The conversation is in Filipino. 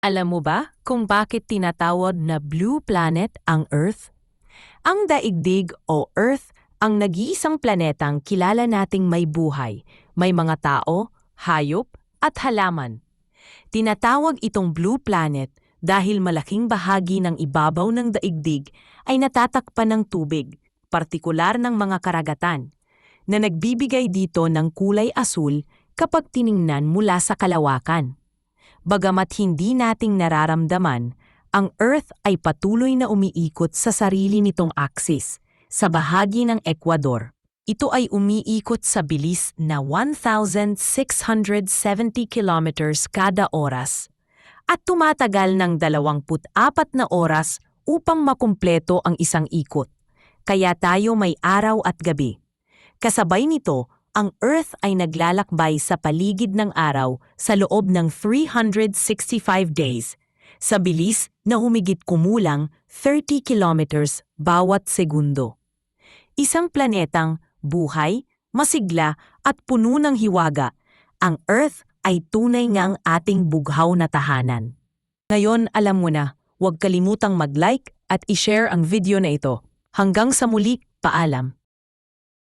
Alam mo ba kung bakit tinatawag na blue planet ang Earth? Ang daigdig o Earth ang nag-iisang planetang kilala nating may buhay, may mga tao, hayop at halaman. Tinatawag itong blue planet dahil malaking bahagi ng ibabaw ng daigdig ay natatakpan ng tubig, partikular ng mga karagatan, na nagbibigay dito ng kulay asul kapag tiningnan mula sa kalawakan. Bagamat hindi nating nararamdaman, ang Earth ay patuloy na umiikot sa sarili nitong axis, sa bahagi ng Ecuador. Ito ay umiikot sa bilis na 1,670 kilometers kada oras at tumatagal ng 24 na oras upang makumpleto ang isang ikot. Kaya tayo may araw at gabi. Kasabay nito, ang Earth ay naglalakbay sa paligid ng araw sa loob ng 365 days, sa bilis na humigit kumulang 30 kilometers bawat segundo. Isang planetang buhay, masigla at puno ng hiwaga, ang Earth ay tunay ngang ating bughaw na tahanan. Ngayon alam mo na, huwag kalimutang mag-like at i-share ang video na ito. Hanggang sa muli, paalam.